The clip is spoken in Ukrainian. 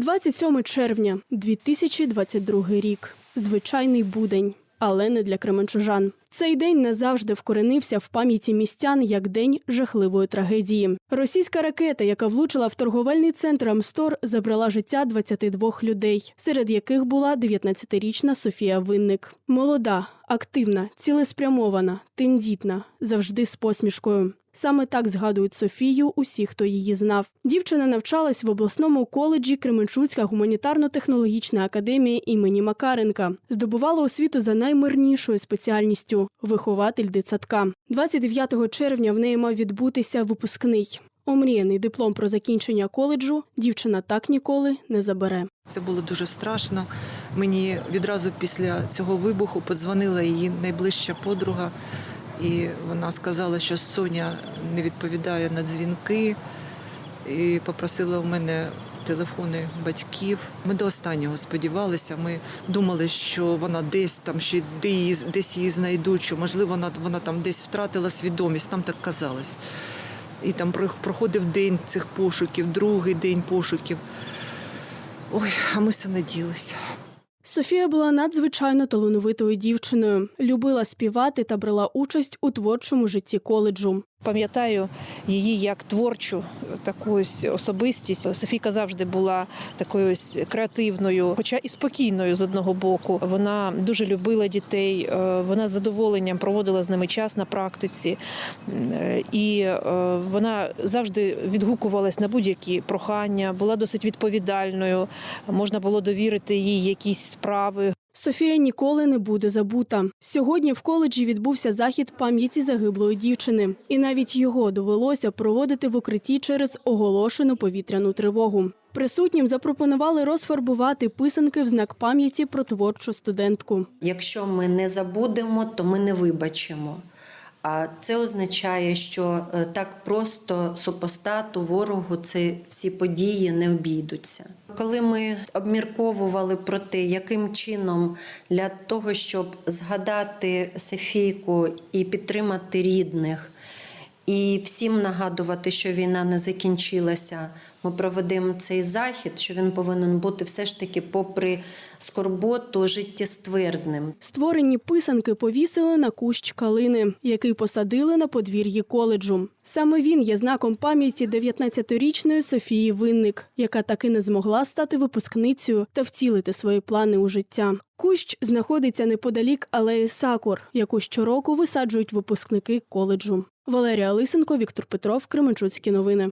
27 червня, 2022 рік. Звичайний будень, але не для кременчужан. Цей день назавжди вкоренився в пам'яті містян як день жахливої трагедії. Російська ракета, яка влучила в торговельний центр Амстор, забрала життя 22 людей, серед яких була 19-річна Софія Винник. Молода, активна, цілеспрямована, тендітна, завжди з посмішкою. Саме так згадують Софію усі, хто її знав. Дівчина навчалась в обласному коледжі Кременчуцька гуманітарно-технологічна академія імені Макаренка. Здобувала освіту за наймирнішою спеціальністю вихователь дитсадка. 29 червня в неї мав відбутися випускний. Омріяний диплом про закінчення коледжу дівчина так ніколи не забере. Це було дуже страшно. Мені відразу після цього вибуху подзвонила її найближча подруга, і вона сказала, що Соня не відповідає на дзвінки, і попросила у мене телефони батьків. Ми до останнього сподівалися. Ми думали, що вона десь там ще десь її знайдуть, що можливо вона, вона там десь втратила свідомість. Нам так казалось. І там про- проходив день цих пошуків, другий день пошуків. Ой, а ми все надіялися. Софія була надзвичайно талановитою дівчиною, любила співати та брала участь у творчому житті коледжу. Пам'ятаю її як творчу таку ось особистість. Софійка завжди була такою ось креативною, хоча і спокійною з одного боку. Вона дуже любила дітей. е, Вона з задоволенням проводила з ними час на практиці, Е, і е, вона завжди відгукувалась на будь-які прохання, була досить відповідальною. Можна було довірити їй якісь справи. Софія ніколи не буде забута. Сьогодні в коледжі відбувся захід пам'яті загиблої дівчини, і навіть його довелося проводити в укритті через оголошену повітряну тривогу. Присутнім запропонували розфарбувати писанки в знак пам'яті про творчу студентку. Якщо ми не забудемо, то ми не вибачимо. А це означає, що е, так просто супостату, ворогу ці всі події не обійдуться. Коли ми обмірковували про те, яким чином для того, щоб згадати Софійку і підтримати рідних, і всім нагадувати, що війна не закінчилася. Ми проведемо цей захід, що він повинен бути все ж таки, попри скорботу, життєствердним. Створені писанки повісили на кущ калини, який посадили на подвір'ї коледжу. Саме він є знаком пам'яті 19-річної Софії Винник, яка таки не змогла стати випускницею та втілити свої плани у життя. Кущ знаходиться неподалік алеї Сакур, яку щороку висаджують випускники коледжу. Валерія Лисенко, Віктор Петров, Кременчуцькі новини.